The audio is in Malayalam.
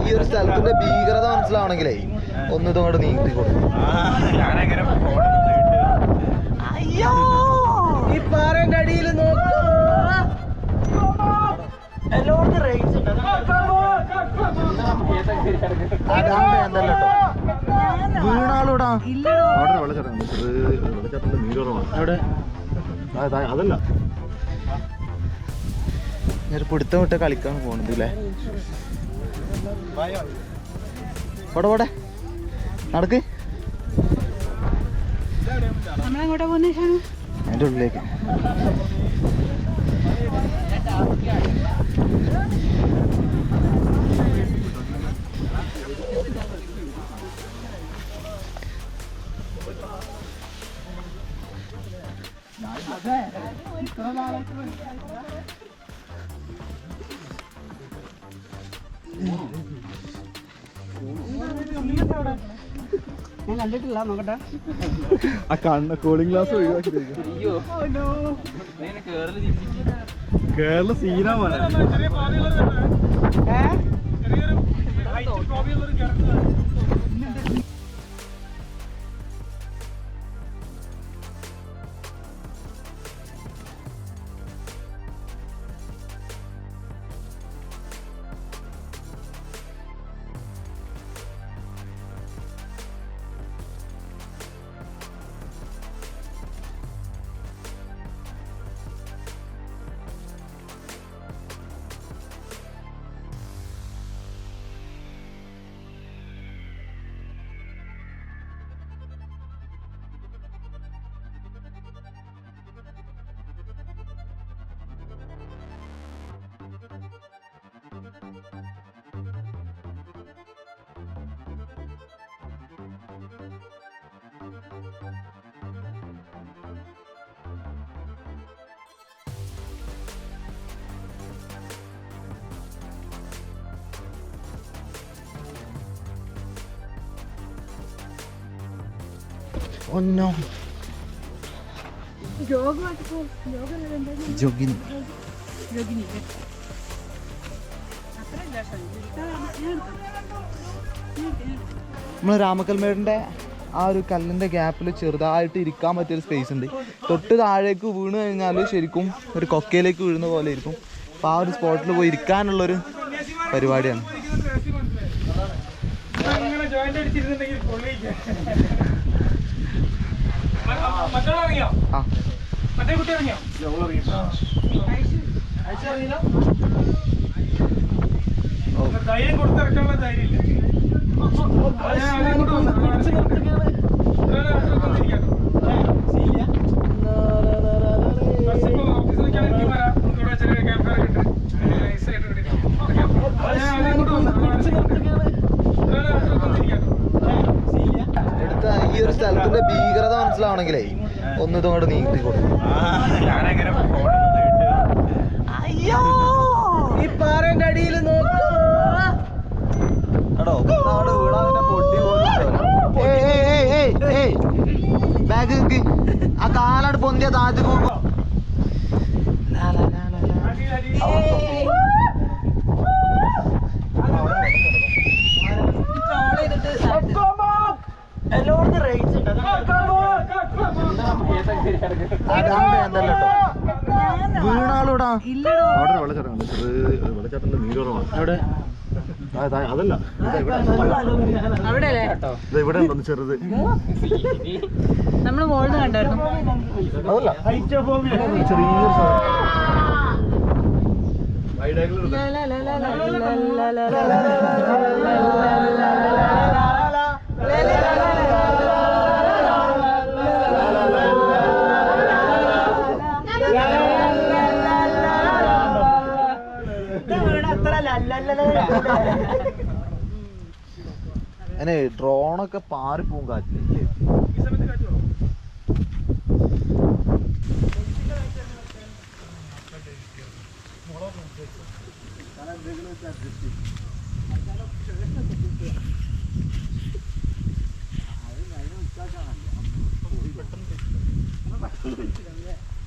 ഈ ഒരു സ്ഥലത്തിന്റെ ഭീകരത മനസ്സിലാവണമെങ്കിലേ ഒന്ന് ഇതോടെ നീട്ടി കൊടുക്കും അയ്യോ! ഈ പാറന്റെ അടിയിൽ നോക്കൂ. എല്ലായിടത്തും ഉണ്ട്. വീണാളൂടാ അവിടെ വെള്ളച്ചാട്ടം വെള്ളച്ചാട്ടത്തിന്റെ അതല്ല. ഞാൻ പിടുത്തം വിട്ട് കളിക്കാൻ പോണത് അല്ലേ പോടെ പോടെ. നടക്ക്. നമ്മളെങ്ങോട്ടാ പോകുന്നേ ഷാനു? ഞാൻ കണ്ടിട്ടില്ല നോക്കട്ടെ ആ കണ്ണ കൂളിംഗ് ഗ്ലാസ് ഒഴിവാക്കി കേരള സീനാ 안녕. 여기 와서 여기는 여기는 여기는 നമ്മൾ രാമക്കൽമേടിന്റെ ആ ഒരു കല്ലിന്റെ ഗ്യാപ്പിൽ ചെറുതായിട്ട് ഇരിക്കാൻ പറ്റിയൊരു സ്പേസ് ഉണ്ട് തൊട്ട് താഴേക്ക് വീണ് കഴിഞ്ഞാൽ ശരിക്കും ഒരു കൊക്കയിലേക്ക് വീഴുന്ന പോലെ ഇരിക്കും അപ്പോൾ ആ ഒരു സ്പോട്ടിൽ പോയി ഇരിക്കാനുള്ളൊരു പരിപാടിയാണ്? ആ? ഈ ഒരു ഭീകരത മനസ്സിലാവണമെങ്കിലേ ഒന്ന് ഇതങ്ങോട്ട് നീക്കി കൊടുക്കും അയ്യോ ഈ പാറന്റെ അടിയിൽ നോക്കൂ എടോ നാട് വീണാ പിന്നെ പൊട്ടി ബാഗ് ആ കാലാട് പൊന്തിയ താഴത്ത് പോകുമ്പോ. എല്ലായിടത്തും റേഞ്ച് ഉണ്ട് വീണാളൂടാ. അവിടെ വെള്ളച്ചാട്ടം ചെറിയ വെള്ളച്ചാട്ടത്തിന്റെ നീര് കുറവാണ്. എവിടെ? അതല്ല ഇവിടെ അവിടെ അല്ലേ ഇതാ ഇവിടെ ഉണ്ടോ ഒന്ന് ചെറുത് നമ്മൾ മോളിന്ന് കണ്ടായിരുന്നു അതല്ല ചെറിയൊരു സാധനം. അങ്ങനെ ഡ്രോണൊക്കെ പാറിപ്പോവും കാറ്റിൽ.